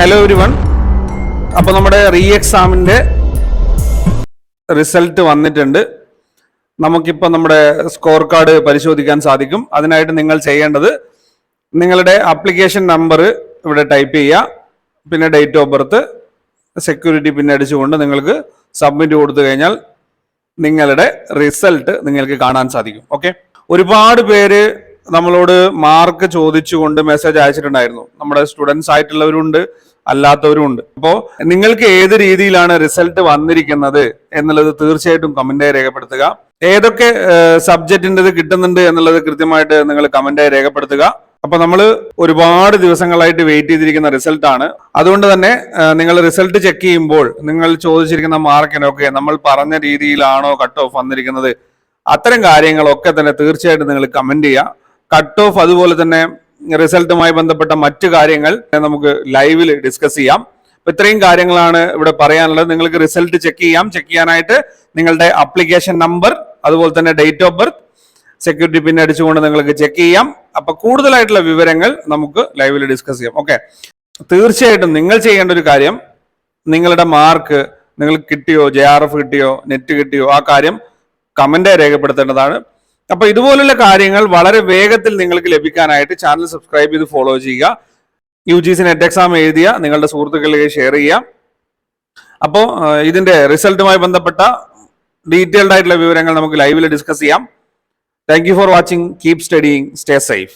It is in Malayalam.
ഹലോ എവരി വൺ അപ്പോൾ നമ്മുടെ റീ എക്സാമിന്റെ റിസൾട്ട് വന്നിട്ടുണ്ട്. നമുക്കിപ്പോൾ നമ്മുടെ സ്കോർ കാർഡ് പരിശോധിക്കാൻ സാധിക്കും. അതിനായിട്ട് നിങ്ങൾ ചെയ്യേണ്ടത് നിങ്ങളുടെ ആപ്ലിക്കേഷൻ നമ്പർ ഇവിടെ ടൈപ്പ് ചെയ്യുക പിന്നെ ഡേറ്റ് ഓഫ് ബർത്ത് സെക്യൂരിറ്റി പിന്നെ അടിച്ചുകൊണ്ട് നിങ്ങൾക്ക് സബ്മിറ്റ് കൊടുത്തു കഴിഞ്ഞാൽ നിങ്ങളുടെ റിസൾട്ട് നിങ്ങൾക്ക് കാണാൻ സാധിക്കും. ഓക്കെ ഒരുപാട് പേര് നമ്മളോട് മാർക്ക് ചോദിച്ചുകൊണ്ട് മെസ്സേജ് അയച്ചിട്ടുണ്ടായിരുന്നു. നമ്മുടെ സ്റ്റുഡൻസ് ആയിട്ടുള്ളവരുണ്ട് അല്ലാത്തവരും ഉണ്ട് അപ്പോൾ നിങ്ങൾക്ക് ഏത് രീതിയിലാണ് റിസൾട്ട് വന്നിരിക്കുന്നത് എന്നുള്ളത് തീർച്ചയായിട്ടും കമന്റായി രേഖപ്പെടുത്തുക. ഏതൊക്കെ സബ്ജക്റ്റിന്റെത് കിട്ടുന്നുണ്ട് എന്നുള്ളത് കൃത്യമായിട്ട് നിങ്ങൾ കമന്റായി രേഖപ്പെടുത്തുക. അപ്പൊ നമ്മൾ ഒരുപാട് ദിവസങ്ങളായിട്ട് വെയിറ്റ് ചെയ്തിരിക്കുന്ന റിസൾട്ട് ആണ്. അതുകൊണ്ട് തന്നെ നിങ്ങൾ റിസൾട്ട് ചെക്ക് ചെയ്യുമ്പോൾ നിങ്ങൾ ചോദിച്ചിരിക്കുന്ന മാർക്കിനൊക്കെ നമ്മൾ പറഞ്ഞ രീതിയിലാണോ കട്ട് ഓഫ് വന്നിരിക്കുന്നത്? അത്തരം കാര്യങ്ങളൊക്കെ തന്നെ തീർച്ചയായിട്ടും നിങ്ങൾ കമന്റ് ചെയ്യുക. കട്ട് ഓഫ് അതുപോലെ തന്നെ റിസൾട്ടുമായി ബന്ധപ്പെട്ട മറ്റു കാര്യങ്ങൾ നമുക്ക് ലൈവിൽ ഡിസ്കസ് ചെയ്യാം. അപ്പൊ ഇത്രയും കാര്യങ്ങളാണ് ഇവിടെ പറയാനുള്ളത്. നിങ്ങൾക്ക് റിസൾട്ട് ചെക്ക് ചെയ്യാം. ചെക്ക് ചെയ്യാനായിട്ട് നിങ്ങളുടെ അപ്ലിക്കേഷൻ നമ്പർ അതുപോലെ തന്നെ date of birth security pin അടിച്ചുകൊണ്ട് നിങ്ങൾക്ക് ചെക്ക് ചെയ്യാം. അപ്പൊ കൂടുതലായിട്ടുള്ള വിവരങ്ങൾ നമുക്ക് ലൈവിൽ ഡിസ്കസ് ചെയ്യാം. ഓക്കെ തീർച്ചയായിട്ടും നിങ്ങൾ ചെയ്യേണ്ട ഒരു കാര്യം നിങ്ങളുടെ മാർക്ക് നിങ്ങൾക്ക് കിട്ടിയോ ജെ ആർ എഫ് കിട്ടിയോ നെറ്റ് കിട്ടിയോ ആ കാര്യം കമന്റായി രേഖപ്പെടുത്തേണ്ടതാണ്. അപ്പൊ ഇതുപോലുള്ള കാര്യങ്ങൾ വളരെ വേഗത്തിൽ നിങ്ങൾക്ക് ലഭിക്കാനായിട്ട് ചാനൽ സബ്സ്ക്രൈബ് ചെയ്ത് ഫോളോ ചെയ്യുക. U G C NET exam എഴുതിയ നിങ്ങളുടെ സുഹൃത്തുക്കളിലേക്ക് ഷെയർ ചെയ്യാം അപ്പോൾ ഇതിന്റെ റിസൾട്ടുമായി ബന്ധപ്പെട്ട ഡീറ്റെയിൽഡ് ആയിട്ടുള്ള വിവരങ്ങൾ നമുക്ക് ലൈവിൽ ഡിസ്കസ് ചെയ്യാം. Thank you for watching keep studying stay safe